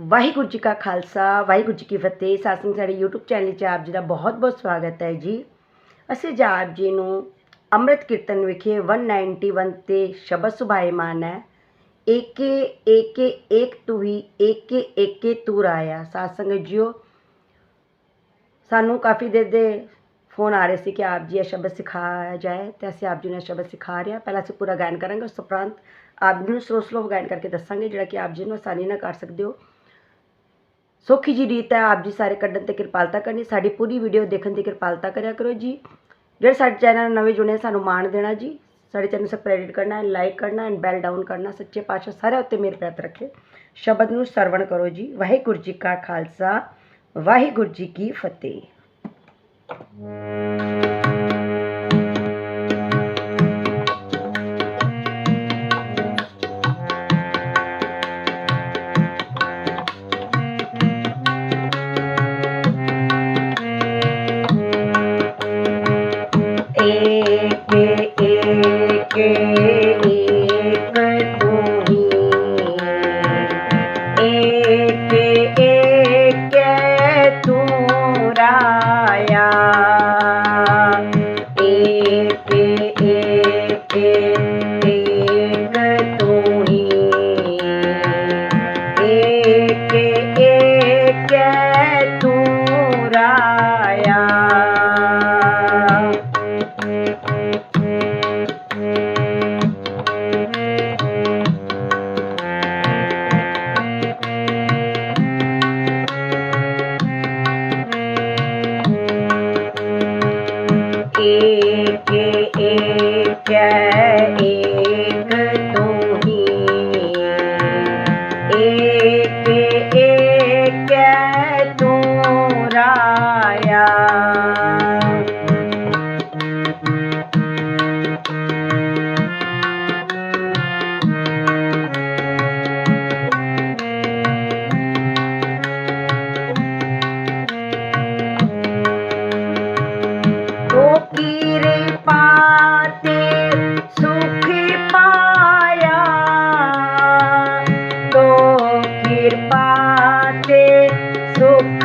ਵਾਹਿਗੁਰੂ ਜੀ ਕਾ ਖਾਲਸਾ, ਵਾਹਿਗੁਰੂ ਜੀ ਕੀ ਫਤਿਹ। ਸਾਸੰਗ ਸਾਡੇ YouTube channel 'ਚ ਆਪ ਜੀ ਦਾ ਬਹੁਤ-ਬਹੁਤ ਸਵਾਗਤ ਹੈ ਜੀ। ਅਸੀਂ ਅੱਜ ਆਪ ਜੀ ਨੂੰ ਅੰਮ੍ਰਿਤ ਕੀਰਤਨ ਵਿਖੇ 191 ਤੇ ਸ਼ਬਦ ਸੁਭਾਏਮਾਨ ਹੈ। ਏਕੇ ਏਕੇ, ਏਕ ਤੂ ਹੀ, ਏਕੇ ਏਕੇ ਤੂ ਰਾਇਆ। ਸਾਸੰਗ ਜੀਓ, ਸਾਨੂੰ ਕਾਫੀ ਦੇਰ ਦੇ ਫੋਨ ਆ ਰਹੇ ਸੀ ਕਿ ਆਪ ਜੀ ਇਹ ਸ਼ਬਦ ਸਿਖਾਇਆ ਜਾਏ। ਤੇ ਅਸੀਂ ਆਪ ਜੀ ਨੂੰ ਇਹ ਸ਼ਬਦ ਸਿਖਾ ਰਿਹਾ ਪਹਿਲਾਂ ਅਸੀਂ ਪੂਰਾ ਗਾਇਨ ਕਰਾਂਗੇ, ਉਸ ਉਪਰੰਤ ਆਪ ਜੀ ਨੂੰ ਸਲੋ ਸਲੋ ਗਾਇਨ ਕਰਕੇ ਦੱਸਾਂਗੇ, ਜਿਹੜਾ ਕਿ ਆਪ ਜੀ ਨੂੰ ਆਸਾਨੀ ਨਾਲ ਕਰ ਸਕਦੇ ਹੋ। ਸੌਖੀ ਜੀ ਰੀਤ ਹੈ, ਆਪ ਜੀ ਸਾਰੇ ਕੱਢਣ ਤੇ ਕਿਰਪਾਲਤਾ ਕਰਨੀ, ਸਾਡੀ ਪੂਰੀ ਵੀਡੀਓ ਦੇਖਣ ਦੀ ਕਿਰਪਾਲਤਾ ਕਰਿਆ ਕਰੋ ਜੀ। ਜਿਹੜੇ ਸਾਡੇ ਚੈਨਲ ਨਵੇਂ ਜੁੜੇ ਸਾਨੂੰ ਮਾਣ ਦੇਣਾ ਜੀ। ਸਾਡੇ ਚੈਨਲ ਨੂੰ ਸਬਸਕ੍ਰਾਈਬ ਕਰਨਾ ਹੈ ਲਾਈਕ ਕਰਨਾ ਐਂਡ ਬੈਲ ਡਾਊਨ ਕਰਨਾ, ਸੱਚੇ ਪਾਤਸ਼ਾਹ ਸਾਰੇ ਉੱਤੇ ਮੇਰੇ ਪੈਰ ਰੱਖੇ। ਸ਼ਬਦ ਨੂੰ ਸਰਵਣ ਕਰੋ ਜੀ। ਵਾਹਿਗੁਰੂ ਜੀ ਕਾ ਖਾਲਸਾ, ਵਾਹਿਗੁਰੂ ਜੀ ਕੀ ਫਤਿਹ। एक सुख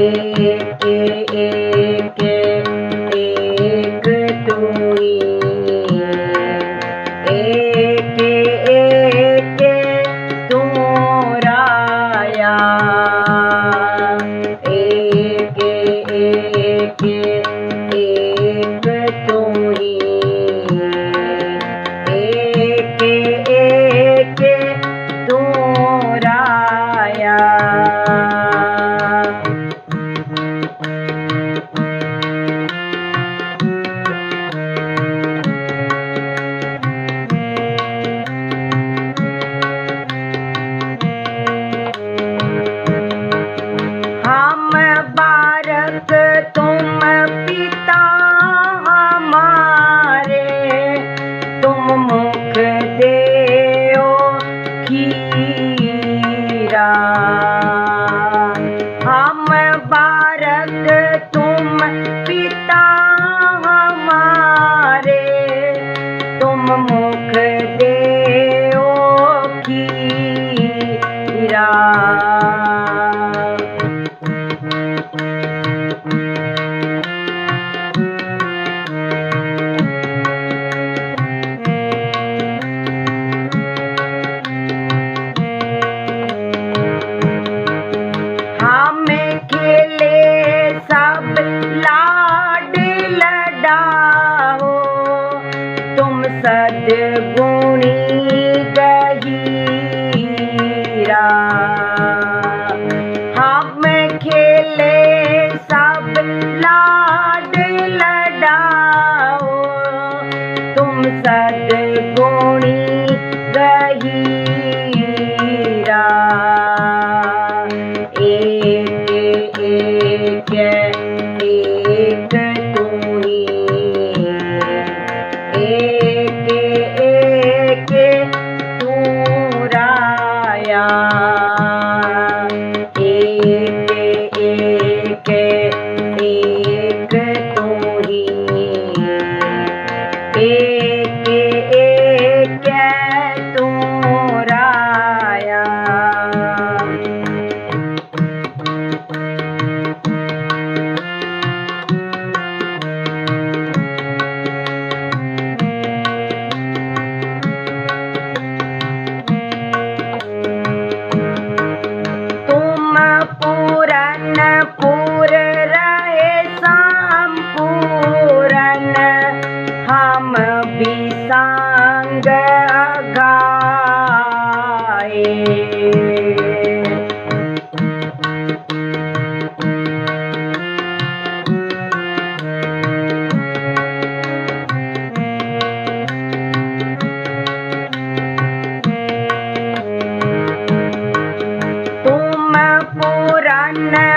एक एक one.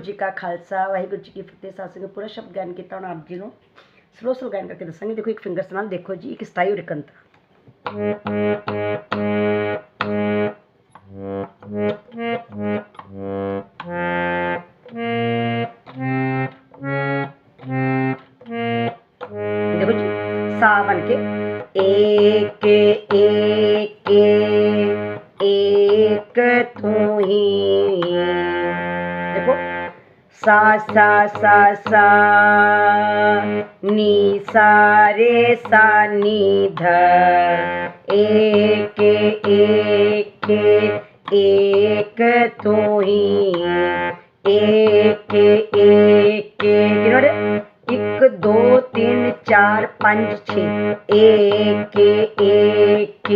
ਜੀ ਕਾ ਖਾਲਸਾ ਵਾਹਿਗੁਰੂ ਜੀ ਕੀ ਫਤਿਹ ਸਾਸੰਗ ਪੂਰਾ ਸ਼ਬਦ ਗਿਆਨ ਕੀਤਾ ਹੁਣ ਆਪ ਜੀ ਨੂੰ ਸਲੋ ਸਲੋ ਗਿਆਨ ਕਰਕੇ ਦੱਸਾਂਗੇ ਦੇਖੋ ਇੱਕ ਫਿੰਗਰਸ ਨਾਲ ਦੇਖੋ ਜੀ ਇੱਕ ਸਤਾਈ ਔਰ ਇੱਕ ਅੰਤ देखो जी सा बन के एक एक एक तू ही देखो सा सा सा सा नी सा रे सा नी ध एक एक एक तो ही एक एक एक दो तीन चार पाँच छ एक एक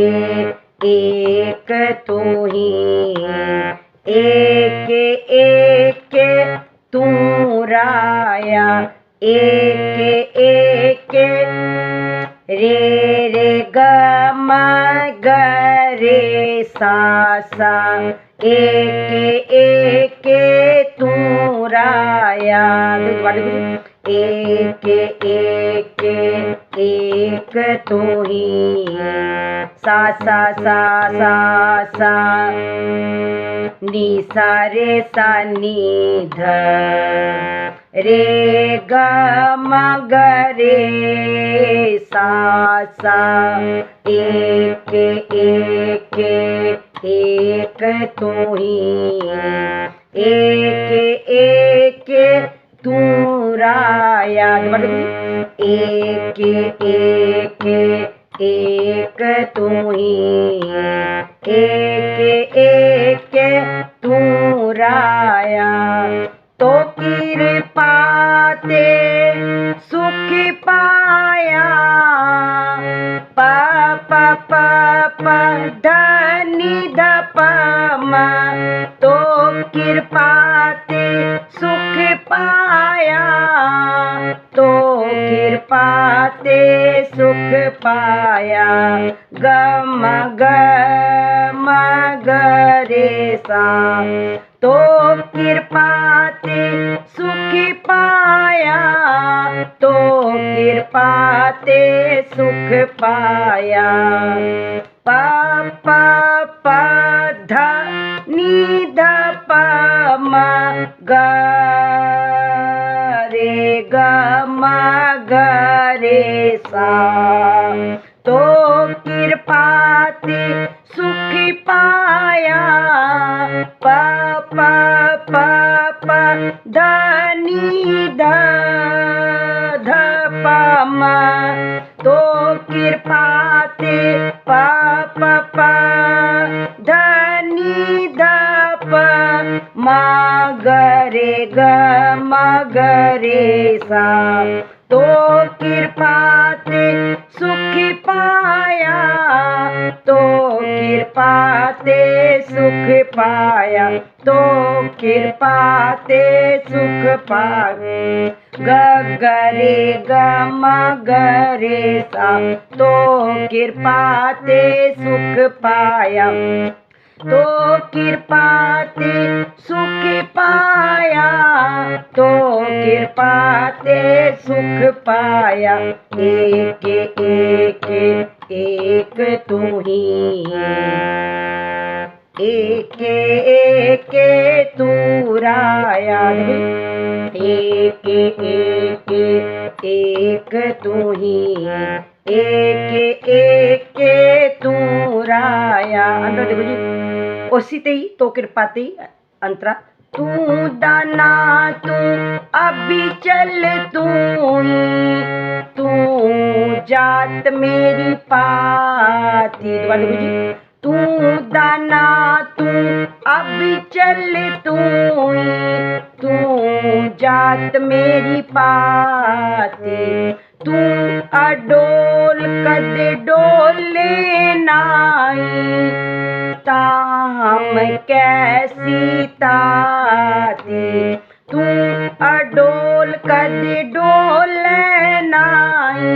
एक तो ही एक एक तू राया एक एक। रे रे ग म ग रे सा सा। एक एक तू राया। एक एक एक तू ही सा सा सा सा सा। नी सा रे सा नी ध रे ग म ग रे सा सा। एक एक एक तू ही। एक एक तू राया। देखो एक एक एक तू ही एक एक तू राया। तो कृपा ते धनि ध प म तो कृपा ते सुख पाया। तो कृपा ते सुख पाया। सा तो कृपा ते सुख पाया तो कृपा ते सुख पाया। प प प ध ग ग ग रे सा। तो कृपा ते पाया। प प प ध प म। तो कृपा ते प प। प ध नि प म। ग रे ग, म ग रे सा। तो कृपा पाया तो कृपा ते सुख पाया गगरे ग सा तो कृपा ते सुख पाया। तो कृपा ते सुख पाया। तो कृपा ते सुख पाया। एक एक एक तू ही। एक एक तू राया एक एक एक तू ही एक एक तू राया अंदर देखो जी, उसी ते ही तो कृपा ते अंतरा। तू दाना, तू अभी चल तू तू जात मेरी पाती। दोबारा देखो जी, तू दाना तू अभी चल तू तू जात मेरी पाती। तू अडोल कद डोले नाई, ताम कैसी ताती। तू अडोल कद डोल नाई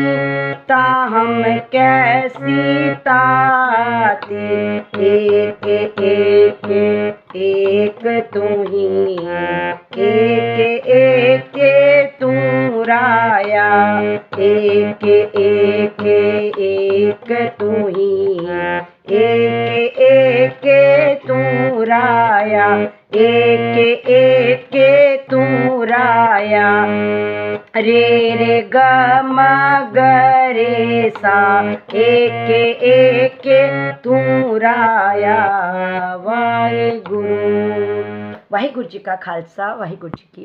ताहम कैसी ताती। एक एक एक तू ही। ਵਾਹਿਗੁਰੂ ਵਾਹਿਗੁਰੂ ਜੀ ਕਾ ਖਾਲਸਾ ਵਾਹਿਗੁਰੂ ਜੀ ਕੀ